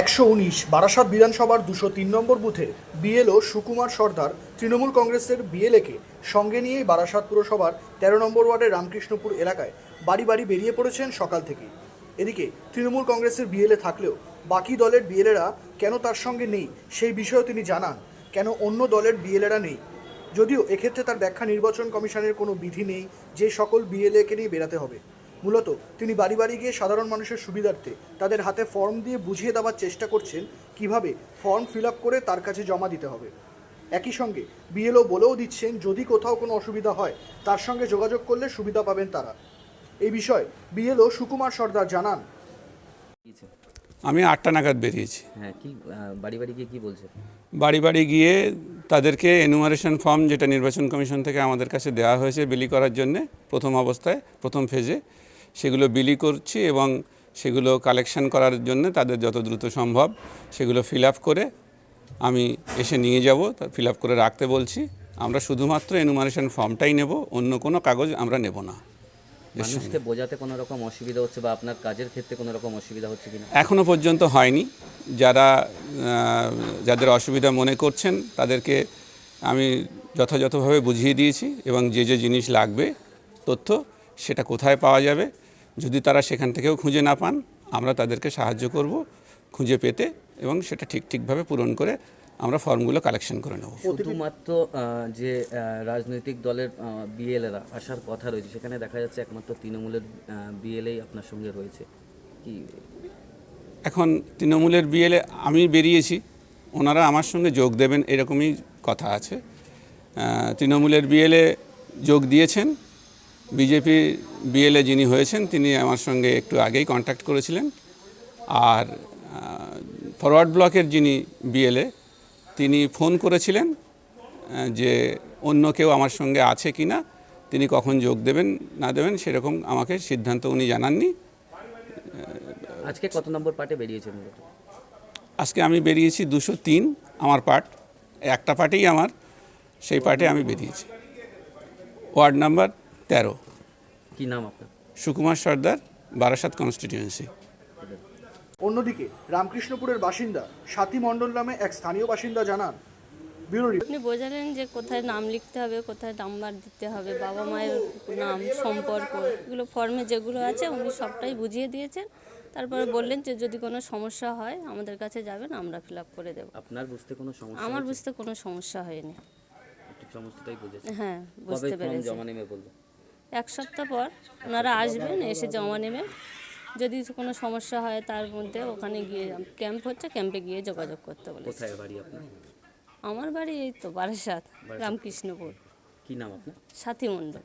একশো উনিশ, বারাসাত বিধানসভার দুশো তিন নম্বর বুথে বিএলও সুকুমার সর্দার তৃণমূল কংগ্রেসের বিএলএকে সঙ্গে নিয়েই বারাসাত পুরসভার তেরো নম্বর ওয়ার্ডের রামকৃষ্ণপুর এলাকায় বাড়ি বাড়ি বেরিয়ে পড়েছেন সকাল থেকেই। এদিকে তৃণমূল কংগ্রেসের বিএলএ থাকলেও বাকি দলের বিএলএরা কেন তার সঙ্গে নেই সেই বিষয়েও তিনি জানান, কেন অন্য দলের বিএলএরা নেই। যদিও এক্ষেত্রে তার ব্যাখ্যা নির্বাচন কমিশনের কোনো বিধি নেই, যে সকল বিএলএকে নিয়ে বেরাতে হবে। মূলত তিনি বাড়ি বাড়ি গিয়ে সাধারণ মানুষের সুবিধার্থে তাদের হাতে ফর্ম দিয়ে বুঝিয়ে দেওয়ার চেষ্টা করছেন কীভাবে ফর্ম ফিল আপ করে তার কাছে জমা দিতে হবে। একই সঙ্গে বিএলও বলেও দিচ্ছেন যদি কোথাও কোনো অসুবিধা হয় তার সঙ্গে যোগাযোগ করলে সুবিধা পাবেন তারা। এই বিষয়ে বিএলও সুকুমার সর্দার জানান। আমি আটটা নাগাদ বেরিয়েছি। হ্যাঁ কি বাড়ি বাড়ি গিয়ে কি বলছে? বাড়ি বাড়ি গিয়ে তাদেরকে এনুমারেশন ফর্ম যেটা নির্বাচন কমিশন থেকে আমাদের কাছে দেওয়া হয়েছে বিলি করার জন্য প্রথম অবস্থায় প্রথম ফেজে সেগুলো বিলি করছি এবং সেগুলো কালেকশন করার জন্য তাদের যত দ্রুত সম্ভব সেগুলো ফিল আপ করে আমি এসে নিয়ে যাব ফিল আপ করে রাখতে বলছি। আমরা শুধুমাত্র এনুমারেশন ফর্মটাই নেব অন্য কোনো কাগজ আমরা নেব না। মানুষকে বোঝাতে কোনো রকম অসুবিধা হচ্ছে বা আপনার কাজের ক্ষেত্রে কোনো রকম অসুবিধা হচ্ছে কিনা? এখনও পর্যন্ত হয়নি। যারা যাদের অসুবিধা মনে করছেন তাদেরকে আমি যথাযথভাবে বুঝিয়ে দিয়েছি এবং যে যে জিনিস লাগবে তথ্য সেটা কোথায় পাওয়া যাবে যদি তারা সেখান থেকেও খুঁজে না পান আমরা তাদেরকে সাহায্য করব খুঁজে পেতে এবং সেটা ঠিক ঠিকভাবে পূরণ করে আমরা ফর্মগুলো কালেকশন করে নেব। শুধুমাত্র যে রাজনৈতিক দলের বিএলএরা আসার কথা রয়েছে সেখানে দেখা যাচ্ছে একমাত্র তৃণমূলের বিএলএই আপনার সঙ্গে রয়েছে। কি? এখন তৃণমূলের বিএলএ আমি বেরিয়েছি ওনারা আমার সঙ্গে যোগ দেবেন এরকমই কথা আছে। তৃণমূলের বিএলএ যোগ দিয়েছেন বিজেপি বিএলএ যিনি হয়েছেন তিনি আমার সঙ্গে একটু আগেই কন্ট্যাক্ট করেছিলেন। আর ফরওয়ার্ড ব্লকের যিনি বিএলএ তিনি ফোন করেছিলেন যে অন্য কেউ আমার সঙ্গে আছে কি না তিনি কখন যোগ দেবেন না দেবেন সেরকম আমাকে সিদ্ধান্ত উনি জানাননি। আজকে কত নম্বর পার্টে বেরিয়েছে মূলত? আজকে আমি বেরিয়েছি দুশো তিন আমার পার্ট। একটা পার্টেই আমার সেই পার্টে আমি বেরিয়েছি। ওয়ার্ড নাম্বার তেরো। কি নাম আপনার? সুকুমার সর্দার বারাসাত কনস্টিটিউয়েন্সি অন্যদিকে রামকৃষ্ণপুরের বাসিন্দা সাথী মণ্ডল নামে এক স্থানীয় বাসিন্দা জানান আপনি বোঝালেন যে কোথায় নাম লিখতে হবে কোথায় নাম্বার দিতে হবে বাবা মায়ের নাম সম্পর্ক এগুলো ফর্মে যেগুলো আছে উনি সবটাই বুঝিয়ে দিয়েছেন। তারপরে বললেন যে যদি কোনো সমস্যা হয় আমাদের কাছে যাবেন আমরা ফিল আপ করে দেবো। আপনার বুঝতে কোনো সমস্যা আমার বুঝতে কোনো সমস্যা হয়নি। হ্যাঁ বুঝতে পেরেছি। জমা নেবে বলল এক সপ্তাহ পর ওনারা আসবেন এসে জমা নেবেন। যদি কোনো সমস্যা হয় তার মধ্যে ওখানে গিয়ে ক্যাম্প হচ্ছে ক্যাম্পে গিয়ে যোগাযোগ করতে বলে কোথায় বাড়ি আপনার? আমার বাড়ি এই তো বারাসাত। রামকৃষ্ণপুর। কি নাম আপনার? সাথী মণ্ডল।